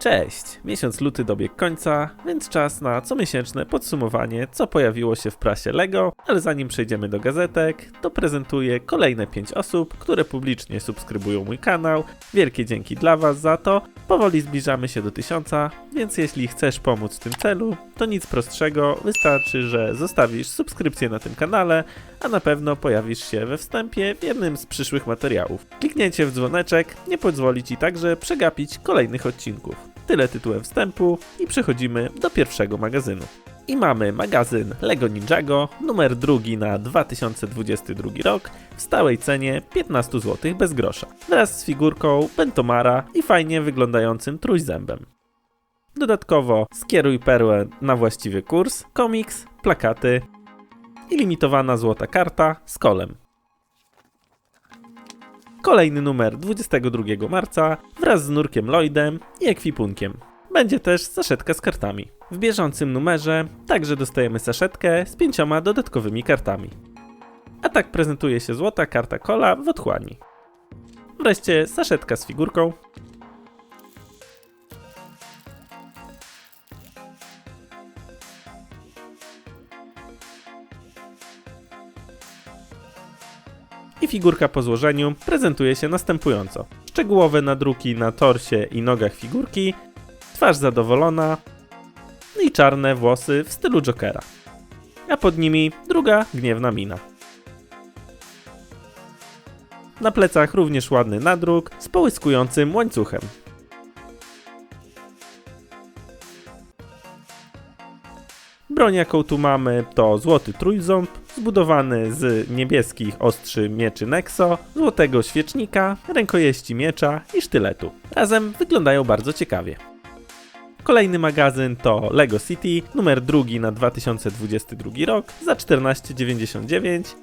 Cześć! Miesiąc luty dobiegł końca, więc czas na comiesięczne podsumowanie, co pojawiło się w prasie LEGO, ale zanim przejdziemy do gazetek, to prezentuję kolejne 5 osób, które publicznie subskrybują mój kanał. Wielkie dzięki dla Was za to. Powoli zbliżamy się do 1000, więc jeśli chcesz pomóc w tym celu, to nic prostszego, wystarczy, że zostawisz subskrypcję na tym kanale, a na pewno pojawisz się we wstępie w jednym z przyszłych materiałów. Kliknięcie w dzwoneczek nie pozwoli Ci także przegapić kolejnych odcinków. Tyle tytułem wstępu i przechodzimy do pierwszego magazynu. I mamy magazyn LEGO Ninjago numer drugi na 2022 rok w stałej cenie 15 zł bez grosza, wraz z figurką Bentomara i fajnie wyglądającym trójzębem. Dodatkowo skieruj perłę na właściwy kurs, komiks, plakaty i limitowana złota karta z kolem. Kolejny numer 22 marca wraz z Nurkiem Lloydem i ekwipunkiem. Będzie też saszetka z kartami. W bieżącym numerze także dostajemy saszetkę z pięcioma dodatkowymi kartami. A tak prezentuje się złota karta kola w otchłani. Wreszcie saszetka z figurką. I figurka po złożeniu prezentuje się następująco. Szczegółowe nadruki na torsie i nogach figurki, twarz zadowolona i czarne włosy w stylu Jokera. A pod nimi druga gniewna mina. Na plecach również ładny nadruk z połyskującym łańcuchem. Broń jaką tu mamy to złoty trójząb, zbudowany z niebieskich ostrzy mieczy Nexo, złotego świecznika, rękojeści miecza i sztyletu. Razem wyglądają bardzo ciekawie. Kolejny magazyn to LEGO City, numer drugi na 2022 rok za 14,99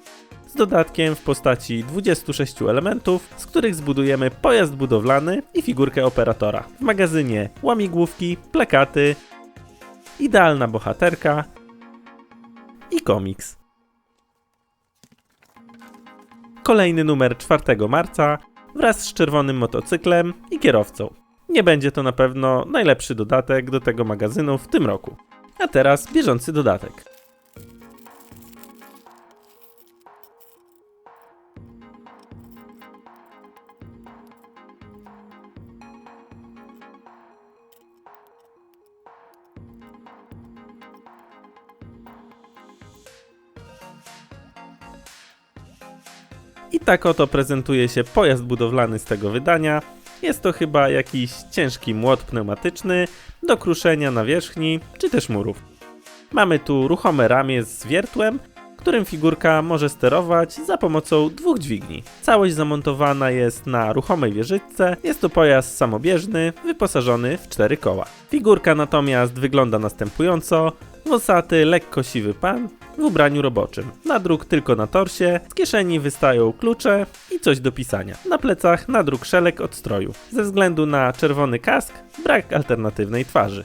z dodatkiem w postaci 26 elementów, z których zbudujemy pojazd budowlany i figurkę operatora. W magazynie łamigłówki, plakaty, idealna bohaterka i komiks. Kolejny numer 4 marca wraz z czerwonym motocyklem i kierowcą. Nie będzie to na pewno najlepszy dodatek do tego magazynu w tym roku. A teraz bieżący dodatek. I tak oto prezentuje się pojazd budowlany z tego wydania. Jest to chyba jakiś ciężki młot pneumatyczny do kruszenia nawierzchni czy też murów. Mamy tu ruchome ramię z wiertłem, którym figurka może sterować za pomocą dwóch dźwigni. Całość zamontowana jest na ruchomej wieżyczce. Jest to pojazd samobieżny, wyposażony w cztery koła. Figurka natomiast wygląda następująco. Wosaty, lekko siwy pan w ubraniu roboczym. Nadruk tylko na torsie, z kieszeni wystają klucze i coś do pisania. Na plecach nadruk szelek od stroju. Ze względu na czerwony kask, brak alternatywnej twarzy.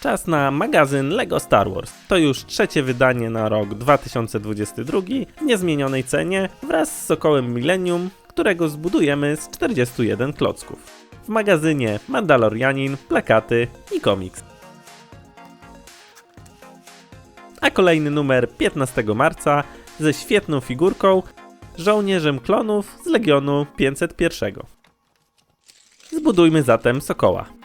Czas na magazyn LEGO Star Wars. To już trzecie wydanie na rok 2022 w niezmienionej cenie wraz z Sokołem Millennium, którego zbudujemy z 41 klocków. W magazynie Mandalorianin, plakaty i komiks. A kolejny numer 15 marca ze świetną figurką żołnierzem klonów z Legionu 501. Zbudujmy zatem Sokoła.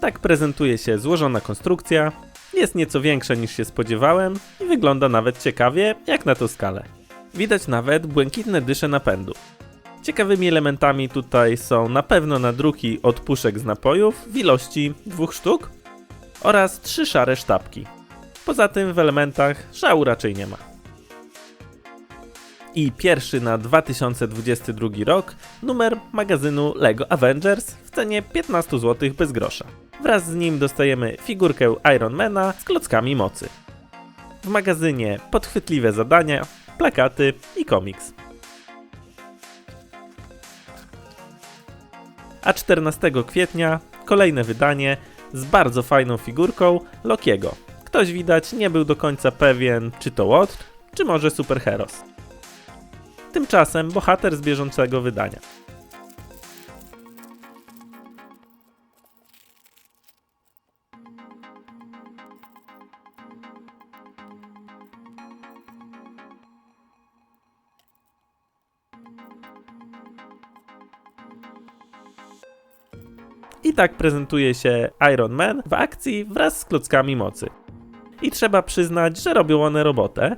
Tak prezentuje się złożona konstrukcja. Jest nieco większa niż się spodziewałem i wygląda nawet ciekawie, jak na tą skalę. Widać nawet błękitne dysze napędu. Ciekawymi elementami tutaj są na pewno nadruki od puszek z napojów w ilości dwóch sztuk oraz trzy szare sztabki. Poza tym w elementach szału raczej nie ma. I pierwszy na 2022 rok numer magazynu LEGO Avengers w cenie 15 zł bez grosza. Wraz z nim dostajemy figurkę Ironmana z klockami mocy. W magazynie podchwytliwe zadania, plakaty i komiks. A 14 kwietnia kolejne wydanie z bardzo fajną figurką Lokiego. Ktoś widać nie był do końca pewien, czy to Łotr, czy może Superheroes. Tymczasem bohater z bieżącego wydania. I tak prezentuje się Iron Man w akcji wraz z klockami mocy. I trzeba przyznać, że robią one robotę.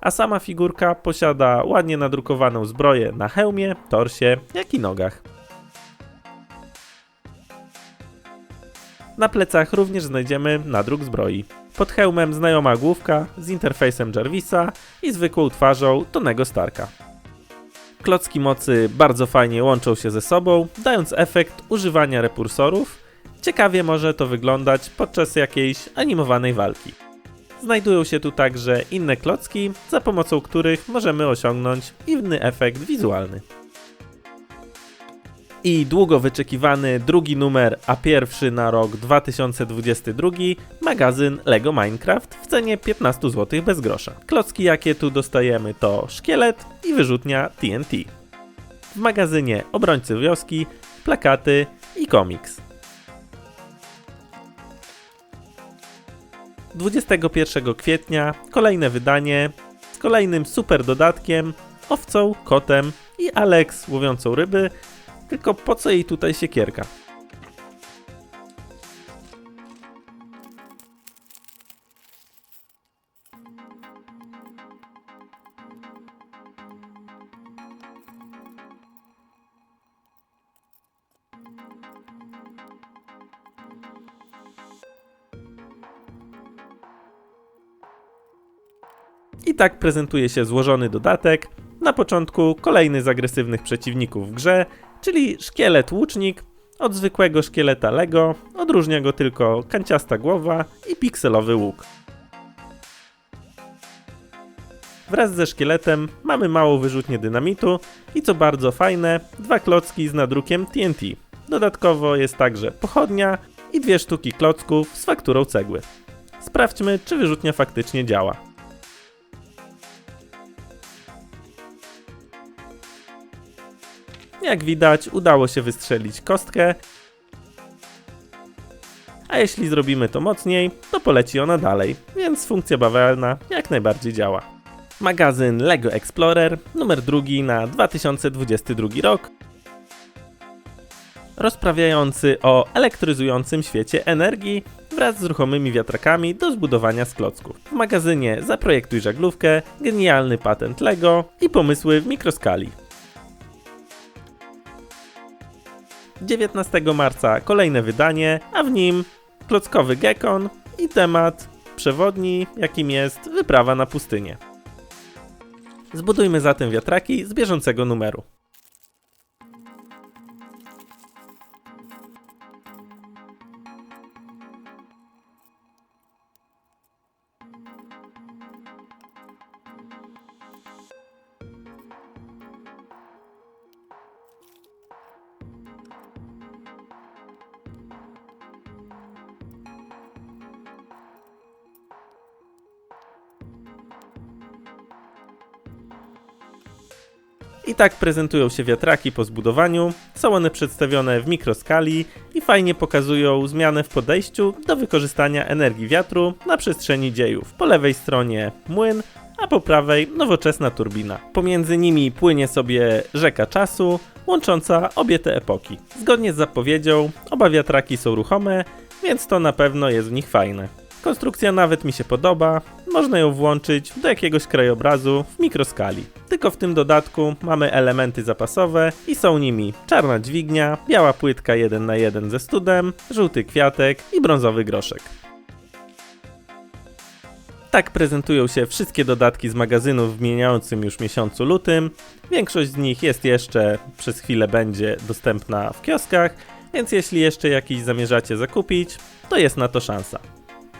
A sama figurka posiada ładnie nadrukowaną zbroję na hełmie, torsie, jak i nogach. Na plecach również znajdziemy nadruk zbroi. Pod hełmem znajoma główka z interfejsem Jarvisa i zwykłą twarzą Tonego Starka. Klocki mocy bardzo fajnie łączą się ze sobą, dając efekt używania repursorów. Ciekawie może to wyglądać podczas jakiejś animowanej walki. Znajdują się tu także inne klocki, za pomocą których możemy osiągnąć inny efekt wizualny. I długo wyczekiwany drugi numer, a pierwszy na rok 2022, magazyn LEGO Minecraft w cenie 15 zł bez grosza. Klocki jakie tu dostajemy to szkielet i wyrzutnia TNT. W magazynie Obrońcy Wioski, plakaty i komiks. 21 kwietnia kolejne wydanie z kolejnym super dodatkiem, owcą, kotem i Alex łowiącą ryby, tylko po co jej tutaj siekierka? I tak prezentuje się złożony dodatek. Na początku kolejny z agresywnych przeciwników w grze, czyli szkielet łucznik. Od zwykłego szkieleta Lego odróżnia go tylko kanciasta głowa i pikselowy łuk. Wraz ze szkieletem mamy małą wyrzutnię dynamitu i co bardzo fajne, dwa klocki z nadrukiem TNT. Dodatkowo jest także pochodnia i dwie sztuki klocków z fakturą cegły. Sprawdźmy, czy wyrzutnia faktycznie działa. Jak widać, udało się wystrzelić kostkę. A jeśli zrobimy to mocniej, to poleci ona dalej, więc funkcja bawełna jak najbardziej działa. Magazyn LEGO Explorer numer drugi na 2022 rok. Rozprawiający o elektryzującym świecie energii wraz z ruchomymi wiatrakami do zbudowania z klocków. W magazynie Zaprojektuj żaglówkę, genialny patent LEGO i pomysły w mikroskali. 19 marca kolejne wydanie, a w nim klockowy gekon i temat przewodni, jakim jest wyprawa na pustynię. Zbudujmy zatem wiatraki z bieżącego numeru. I tak prezentują się wiatraki po zbudowaniu. Są one przedstawione w mikroskali i fajnie pokazują zmianę w podejściu do wykorzystania energii wiatru na przestrzeni dziejów. Po lewej stronie młyn, a po prawej nowoczesna turbina. Pomiędzy nimi płynie sobie rzeka czasu, łącząca obie te epoki. Zgodnie z zapowiedzią, oba wiatraki są ruchome, więc to na pewno jest w nich fajne. Konstrukcja nawet mi się podoba, można ją włączyć do jakiegoś krajobrazu w mikroskali. Tylko w tym dodatku mamy elementy zapasowe i są nimi czarna dźwignia, biała płytka 1 na 1 ze studem, żółty kwiatek i brązowy groszek. Tak prezentują się wszystkie dodatki z magazynu w mijającym już miesiącu lutym. Większość z nich jest jeszcze, przez chwilę będzie dostępna w kioskach, więc jeśli jeszcze jakiś zamierzacie zakupić, to jest na to szansa.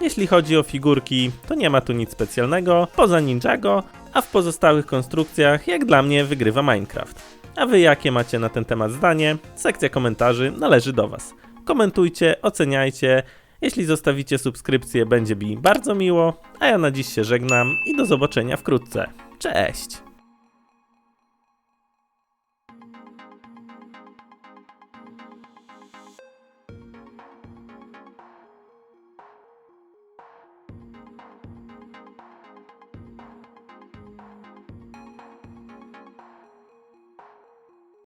Jeśli chodzi o figurki, to nie ma tu nic specjalnego, poza Ninjago, a w pozostałych konstrukcjach, jak dla mnie, wygrywa Minecraft. A wy jakie macie na ten temat zdanie? Sekcja komentarzy należy do was. Komentujcie, oceniajcie. Jeśli zostawicie subskrypcję, będzie mi bardzo miło. A ja na dziś się żegnam i do zobaczenia wkrótce. Cześć!